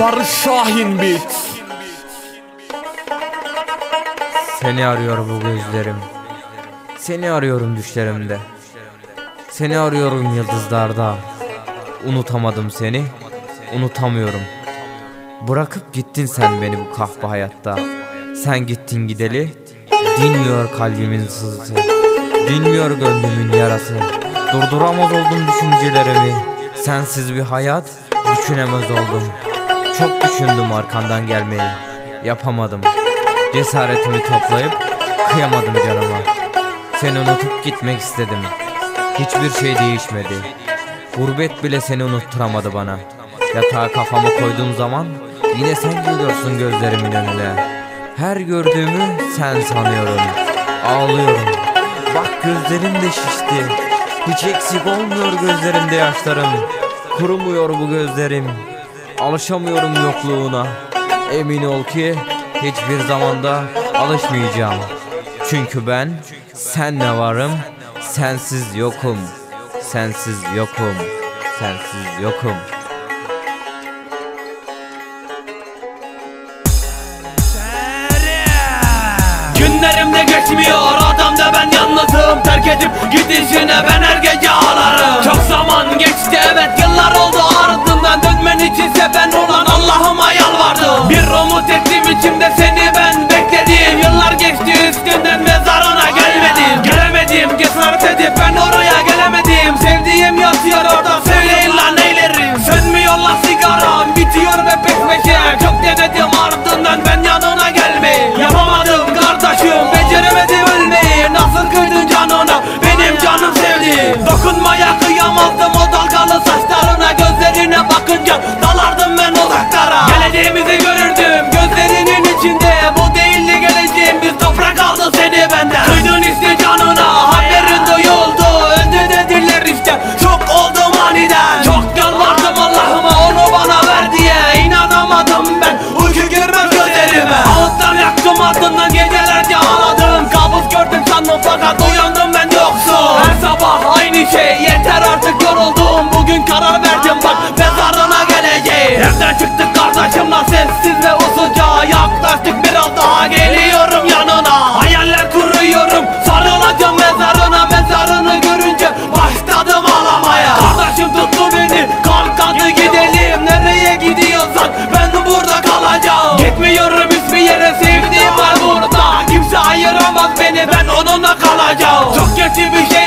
Barış Şahin Beat. Seni arıyor bu gözlerim. Seni arıyorum düşlerimde. Seni arıyorum yıldızlarda. Unutamadım seni. Unutamıyorum. Bırakıp gittin sen beni bu kahve hayatta. Sen gittin gideli. Dinmiyor kalbimin sızısı. Dinmiyor gönlümün yarası. Durduramaz oldum düşüncelerimi. Sensiz bir hayat Düşünemez oldum Çok düşündüm arkandan gelmeyi. Yapamadım. Cesaretimi toplayıp Kıyamadım canıma. Seni unutup gitmek istedim. Hiçbir şey değişmedi. Gurbet bile seni unutturamadı bana. Yatağa kafamı koyduğum zaman Yine sen geliyorsun gözlerimin önüne. Her gördüğümü sen sanıyorum. Ağlıyorum. Bak gözlerim de şişti. Hiç eksik olmuyor gözlerimde yaşlarım. Kurumuyor bu gözlerim Alışamıyorum yokluğuna. Emin ol ki hiçbir zamanda alışmayacağım. Çünkü ben senle varım Sensiz yokum. Sensiz yokum Sensiz yokum. Günlerimde geçmiyor adam da ben yalnızım. Terk edip gidişine ben yalvardım Bir umut ettim içimde seni ben bekledim. Yıllar geçti üstünden mezarına gelmedim. Gelemedim cesaret edip ben oraya gelemedim. Sevdiğim yatıyor orada söyleyin lan neylerim? Sönmüyor lan sigaram bitiyor ve peş peşe. Çok denedim Fakat uyandım ben yoksun. Her sabah aynı şey. Yeter artık yoruldum. Bugün karar verdim. Bak mezarına geleceğim. Evden çıktık kardeşimle sessiz ve usulca Yaklaştık Nacht, ihr